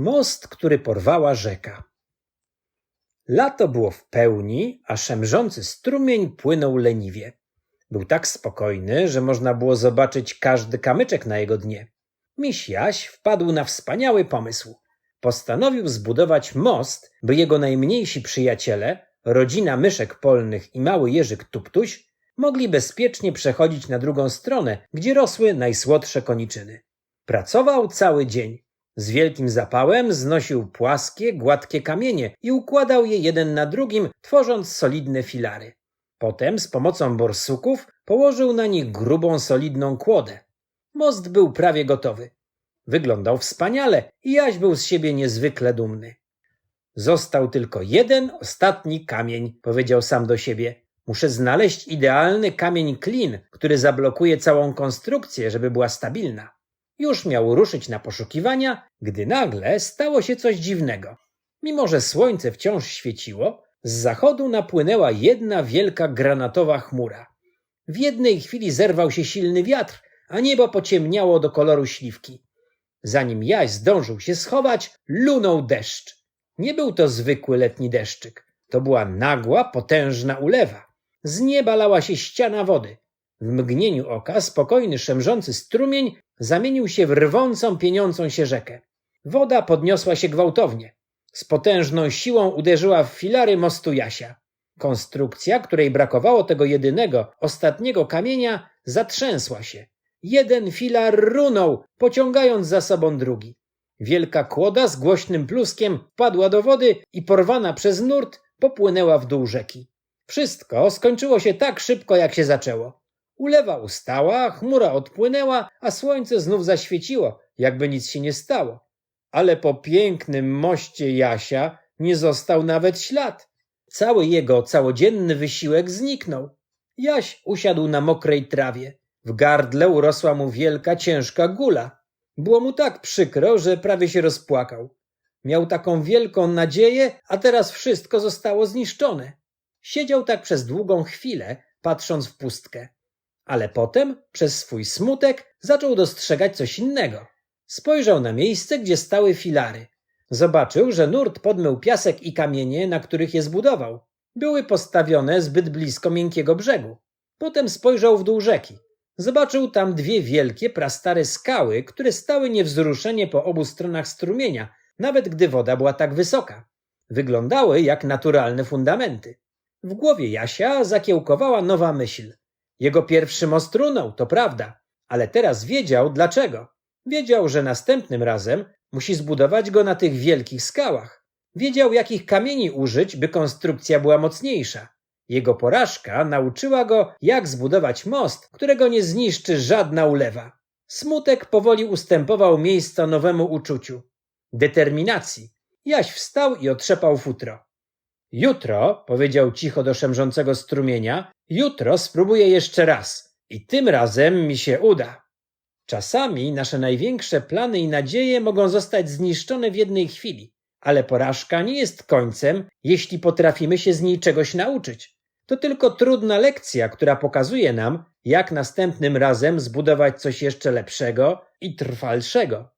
Most, który porwała rzeka. Lato było w pełni, a szemrzący strumień płynął leniwie. Był tak spokojny, że można było zobaczyć każdy kamyczek na jego dnie. Miś Jaś wpadł na wspaniały pomysł. Postanowił zbudować most, by jego najmniejsi przyjaciele, rodzina myszek polnych i mały Jerzyk Tuptuś, mogli bezpiecznie przechodzić na drugą stronę, gdzie rosły najsłodsze koniczyny. Pracował cały dzień. Z wielkim zapałem znosił płaskie, gładkie kamienie i układał je jeden na drugim, tworząc solidne filary. Potem z pomocą borsuków położył na nich grubą, solidną kłodę. Most był prawie gotowy. Wyglądał wspaniale i Jaś był z siebie niezwykle dumny. Został tylko jeden ostatni kamień, powiedział sam do siebie. Muszę znaleźć idealny kamień klin, który zablokuje całą konstrukcję, żeby była stabilna. Już miał ruszyć na poszukiwania, gdy nagle stało się coś dziwnego. Mimo, że słońce wciąż świeciło, z zachodu napłynęła jedna wielka granatowa chmura. W jednej chwili zerwał się silny wiatr, a niebo pociemniało do koloru śliwki. Zanim Jaś zdążył się schować, lunął deszcz. Nie był to zwykły letni deszczyk. To była nagła, potężna ulewa. Z nieba lała się ściana wody. W mgnieniu oka spokojny, szemrzący strumień zamienił się w rwącą, pieniącą się rzekę. Woda podniosła się gwałtownie. Z potężną siłą uderzyła w filary mostu Jasia. Konstrukcja, której brakowało tego jedynego, ostatniego kamienia, zatrzęsła się. Jeden filar runął, pociągając za sobą drugi. Wielka kłoda z głośnym pluskiem wpadła do wody i porwana przez nurt popłynęła w dół rzeki. Wszystko skończyło się tak szybko, jak się zaczęło. Ulewa ustała, chmura odpłynęła, a słońce znów zaświeciło, jakby nic się nie stało. Ale po pięknym moście Jasia nie został nawet ślad. Cały jego całodzienny wysiłek zniknął. Jaś usiadł na mokrej trawie. W gardle urosła mu wielka, ciężka gula. Było mu tak przykro, że prawie się rozpłakał. Miał taką wielką nadzieję, a teraz wszystko zostało zniszczone. Siedział tak przez długą chwilę, patrząc w pustkę. Ale potem, przez swój smutek, zaczął dostrzegać coś innego. Spojrzał na miejsce, gdzie stały filary. Zobaczył, że nurt podmył piasek i kamienie, na których je zbudował. Były postawione zbyt blisko miękkiego brzegu. Potem spojrzał w dół rzeki. Zobaczył tam dwie wielkie, prastare skały, które stały niewzruszenie po obu stronach strumienia, nawet gdy woda była tak wysoka. Wyglądały jak naturalne fundamenty. W głowie Jasia zakiełkowała nowa myśl. Jego pierwszy most runął, to prawda, ale teraz wiedział dlaczego. Wiedział, że następnym razem musi zbudować go na tych wielkich skałach. Wiedział, jakich kamieni użyć, by konstrukcja była mocniejsza. Jego porażka nauczyła go, jak zbudować most, którego nie zniszczy żadna ulewa. Smutek powoli ustępował miejsca nowemu uczuciu determinacji. Jaś wstał i otrzepał futro. Jutro, powiedział cicho do szemrzącego strumienia, jutro spróbuję jeszcze raz i tym razem mi się uda. Czasami nasze największe plany i nadzieje mogą zostać zniszczone w jednej chwili, ale porażka nie jest końcem, jeśli potrafimy się z niej czegoś nauczyć. To tylko trudna lekcja, która pokazuje nam, jak następnym razem zbudować coś jeszcze lepszego i trwalszego.